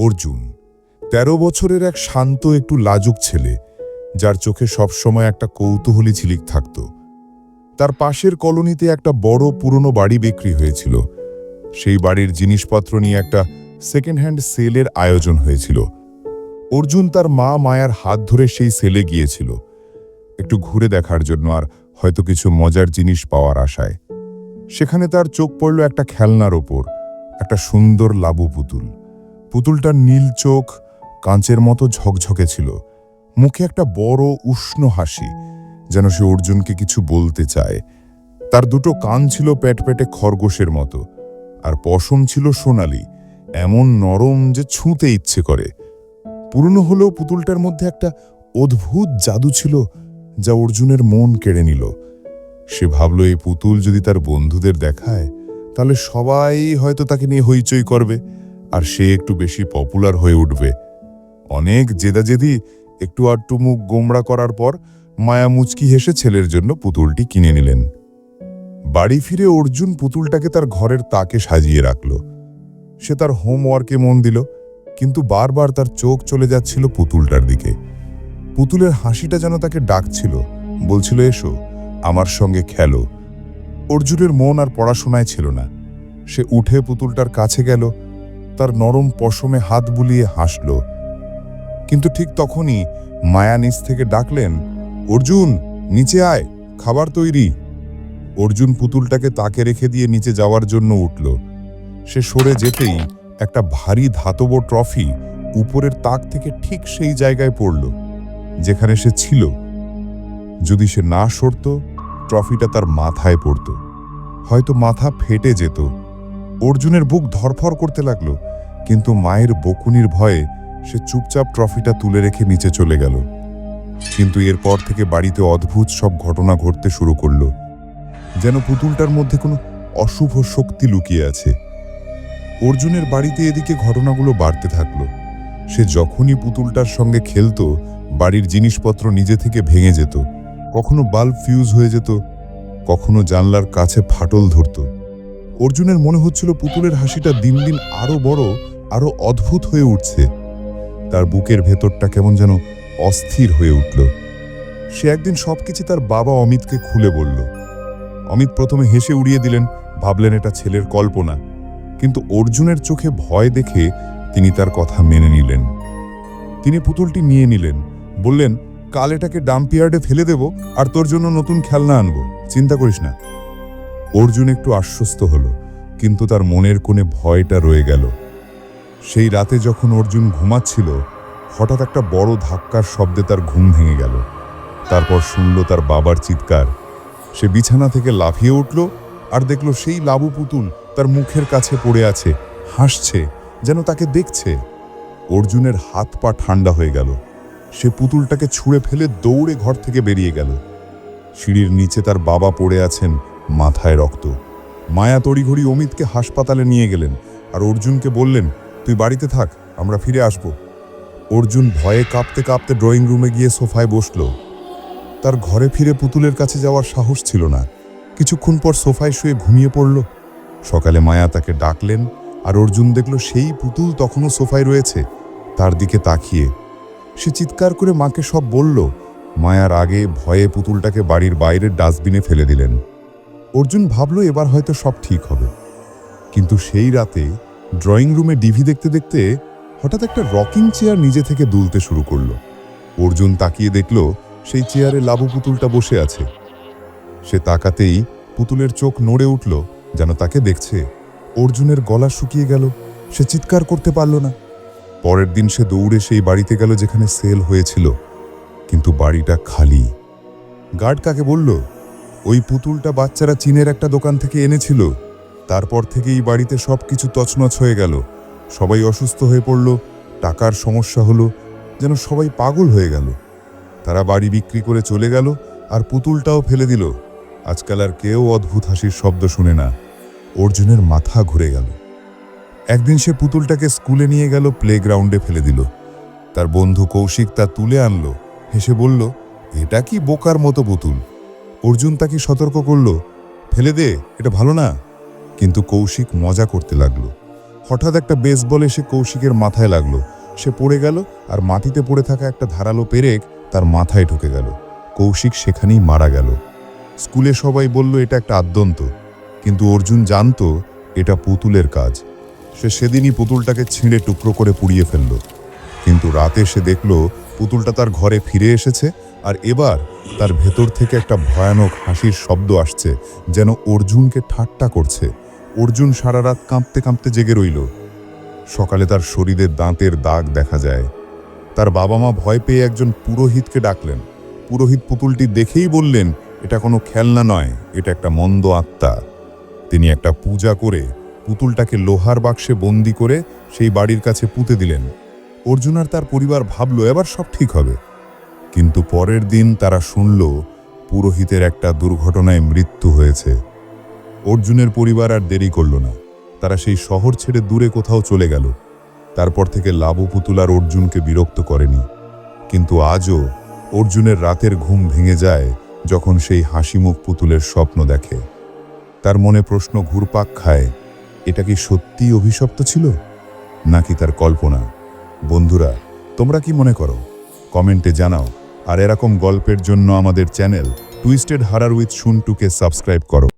অর্জুন ১৩ বছরের এক শান্ত একটু লাজুক ছেলে, যার চোখে সবসময় একটা কৌতূহলী ঝিলিক থাকত। তার পাশের কলোনিতে একটা বড় পুরনো বাড়ি বিক্রি হয়েছিল। সেই বাড়ির জিনিসপত্র নিয়ে একটা সেকেন্ড হ্যান্ড সেলের আয়োজন হয়েছিল। অর্জুন তার মা মায়ার হাত ধরে সেই সেলে গিয়েছিল। একটু ঘুরে দেখার জন্য আর হয়তো কিছু মজার জিনিস পাওয়ার আশায়। সেখানে তার চোখ পড়ল একটা খেলনার ওপর, একটা সুন্দর লাবু পুতুল। পুতুলটার নীল চোখ কাঁচের মতো ঝকঝকে ছিল। মুখে একটা বড় উষ্ণ হাসি, যেন সে অর্জুনকে কিছু বলতে চায়। তার দুটো কান ছিল পেটে খরগোশের মতো, আর পশম ছিল সোনালি, এমন নরম যে ছুঁতে ইচ্ছে করে। পুরনো হলেও পুতুলটার মধ্যে একটা অদ্ভুত জাদু ছিল, যা অর্জুনের মন কেড়ে নিল। সে ভাবল, এই পুতুল যদি তার বন্ধুদের দেখায়, তাহলে সবাই হয়তো তাকে নিয়ে হইচই করবে। আর সে একটু বেশি পপুলার হয়ে উঠবে। অনেক জেদাজেদি, একটু আটটু মুখ গোমড়া করার পর মায়া মুচকি হেসে ছেলের জন্য পুতুলটি কিনে নিলেন। বাড়ি ফিরে অর্জুন পুতুলটাকে তার ঘরের তাকে সাজিয়ে রাখল। সে তার হোমওয়ার্কে মন দিল, কিন্তু বারবার তার চোখ চলে যাচ্ছিল পুতুলটার দিকে। পুতুলের হাসিটা যেন তাকে ডাকছিল, বলছিল, এসো, আমার সঙ্গে খেলো। অর্জুনের মন আর পড়াশোনায় ছিল না। সে উঠে পুতুলটার কাছে গেল তার নরম পশমে হাত বুলিয়ে হাসল। কিন্তু ঠিক তখনই মায়া নিচ থেকে ডাকলেন, অর্জুন, নিচে আয়, খাবার তৈরি। অর্জুন পুতুলটাকে তাকে রেখে দিয়ে নিচে যাওয়ার জন্য উঠল। সে সরে যেতেই একটা ভারী ধাতব ট্রফি উপরের তাক থেকে ঠিক সেই জায়গায় পড়ল, যেখানে সে ছিল। যদি সে না সরত, ট্রফিটা তার মাথায় পড়ত। হয়তো মাথা ফেটে যেত। অর্জুনের বুক ধরফর করতে লাগল, কিন্তু মায়ের বকুনির ভয়ে সে চুপচাপ ট্রফিটা তুলে রেখে নিচে চলে গেল। কিন্তু এরপর থেকে বাড়িতে অদ্ভুত সব ঘটনা ঘটতে শুরু করল, যেন পুতুলটার মধ্যে কোনো অশুভ শক্তি লুকিয়ে আছে। অর্জুনের বাড়িতে এদিকে ঘটনাগুলো বাড়তে থাকল। সে যখনই পুতুলটার সঙ্গে খেলতো, বাড়ির জিনিসপত্র নিজে থেকে ভেঙে যেত, কখনো বাল্ব ফিউজ হয়ে যেত, কখনো জানলার কাছে ফাটল ধরত। অর্জুনের মনে হচ্ছিল পুতুলের হাসিটা দিন দিন আরও বড়, আরও অদ্ভুত হয়ে উঠছে। তার বুকের ভেতরটা কেমন যেন অস্থির হয়ে উঠল। সে একদিন সবকিছু তার বাবা অমিতকে খুলে বলল। অমিত প্রথমে হেসে উড়িয়ে দিলেন, ভাবলেন এটা ছেলের কল্পনা। কিন্তু অর্জুনের চোখে ভয় দেখে তিনি তার কথা মেনে নিলেন। তিনি পুতুলটি নিয়ে নিলেন, বললেন, কাল এটাকে ডাম্পিয়ার্ডে ফেলে দেব আর তোর জন্য নতুন খেলনা আনব। চিন্তা করিস না। অর্জুন একটু আশ্বস্ত হলো, কিন্তু তার মনের কোণে ভয়টা রয়ে গেল। সেই রাতে যখন অর্জুন ঘুমাচ্ছিল, হঠাৎ একটা বড় ধাক্কার শব্দে তার ঘুম ভেঙে গেল। তারপর শুনল তার বাবার চিৎকার। সে বিছানা থেকে লাফিয়ে উঠল আর দেখল সেই লাবু পুতুল তার মুখের কাছে পড়ে আছে, হাসছে, যেন তাকে দেখছে। অর্জুনের হাত পা ঠান্ডা হয়ে গেল। সে পুতুলটাকে ছুঁড়ে ফেলে দৌড়ে ঘর থেকে বেরিয়ে গেল। সিঁড়ির নিচে তার বাবা পড়ে আছেন মাথায় রক্ত। মায়া তড়িঘড়ি অমিতকে হাসপাতালে নিয়ে গেলেন আর অর্জুনকে বললেন, তুই বাড়িতে থাক, আমরা ফিরে আসব। অর্জুন ভয়ে কাঁপতে কাঁপতে ড্রয়িং রুমে গিয়ে সোফায় বসল। তার ঘরে ফিরে পুতুলের কাছে যাওয়ার সাহস ছিল না। কিছুক্ষণ পর সোফায় শুয়ে ঘুমিয়ে পড়ল। সকালে মায়া তাকে ডাকলেন আর অর্জুন দেখল সেই পুতুল তখনও সোফায় রয়েছে। তার দিকে তাকিয়ে সে চিৎকার করে মাকে সব বলল। মায়ার আগে ভয়ে পুতুলটাকে বাড়ির বাইরের ডাস্টবিনে ফেলে দিলেন। অর্জুন ভাবল এবার হয়তো সব ঠিক হবে। কিন্তু সেই রাতে ড্রয়িং রুমে ডিভি দেখতে দেখতে হঠাৎ একটা রকিং চেয়ার নিজে থেকে দুলতে শুরু করল। অর্জুন তাকিয়ে দেখল সেই চেয়ারে লাবু পুতুলটা বসে আছে। সে তাকাতেই পুতুলের চোখ নড়ে উঠল, যেন তাকে দেখছে। অর্জুনের গলা শুকিয়ে গেল, সে চিৎকার করতে পারল না। পরের দিন সে দৌড়ে সেই বাড়িতে গেল যেখানে সেল হয়েছিল, কিন্তু বাড়িটা খালি। গার্ড কাকে বলল ওই পুতুলটা বাচ্চারা চীনের একটা দোকান থেকে এনেছিল। তারপর থেকে এই বাড়িতে সব কিছু তছনছ হয়ে গেল। সবাই অসুস্থ হয়ে পড়ল। টাকার সমস্যা হলো যেন সবাই পাগল হয়ে গেল। তারা বাড়ি বিক্রি করে চলে গেল আর পুতুলটাও ফেলে দিল। আজকাল আর কেউ অদ্ভুত হাসির শব্দ শুনে না। অর্জুনের মাথা ঘুরে গেল। একদিন সে পুতুলটাকে স্কুলে নিয়ে গেল, প্লেগ্রাউন্ডে ফেলে দিল। তার বন্ধু কৌশিক তা তুলে আনলো। হেসে বলল, এটা কি বোকার মতো পুতুল? অর্জুন তাকে সতর্ক করল, ফেলে দে, এটা ভালো না। কিন্তু কৌশিক মজা করতে লাগল। হঠাৎ একটা বেসবল এসে কৌশিকের মাথায় লাগল। সে পড়ে গেল আর মাটিতে পড়ে থাকা একটা ধারালো পেরেক তার মাথায় ঢুকে গেল। কৌশিক সেখানেই মারা গেল। স্কুলে সবাই বলল, এটা একটা আদ্যন্ত। কিন্তু অর্জুন জানতো, এটা পুতুলের কাজ। সে সেদিনই পুতুলটাকে ছিঁড়ে টুকরো করে পুড়িয়ে ফেলল। কিন্তু রাতে সে দেখল পুতুলটা তার ঘরে ফিরে এসেছে আর এবার তার ভেতর থেকে একটা ভয়ানক হাসির শব্দ আসছে, যেন অর্জুনকে ঠাট্টা করছে। অর্জুন সারা রাত কাঁপতে কাঁপতে জেগে রইল। সকালে তার শরীরে দাঁতের দাগ দেখা যায়। তার বাবা মা ভয় পেয়ে একজন পুরোহিতকে ডাকলেন। পুরোহিত পুতুলটি দেখেই বললেন, এটা কোনো খেলনা নয়, এটা একটা মন্দ আত্মা। তিনি একটা পূজা করে পুতুলটাকে লোহার বাক্সে বন্দি করে সেই বাড়ির কাছে পুঁতে দিলেন। অর্জুন আর তার পরিবার ভাবল, এবার সব ঠিক হবে। কিন্তু পরের দিন তারা শুনল, পুরোহিতের একটা দুর্ঘটনায় মৃত্যু হয়েছে। অর্জুনের পরিবার আর দেরি করল না। তারা সেই শহর ছেড়ে দূরে কোথাও চলে গেল। তারপর থেকে লাবু পুতুল আর অর্জুনকে বিরক্ত করেনি। কিন্তু আজও অর্জুনের রাতের ঘুম ভেঙে যায় যখন সেই হাসিমুখ পুতুলের স্বপ্ন দেখে। তার মনে প্রশ্ন ঘুরপাক খায়, এটা কি সত্যিই অভিশপ্ত ছিল নাকি তার কল্পনা? বন্ধুরা, তোমরা কি মনে করো? কমেন্টে জানাও। আর এরকম গল্পের জন্য আমাদের চ্যানেল টুইস্টেড হারার উইথ শুনটুকে সাবস্ক্রাইব করো।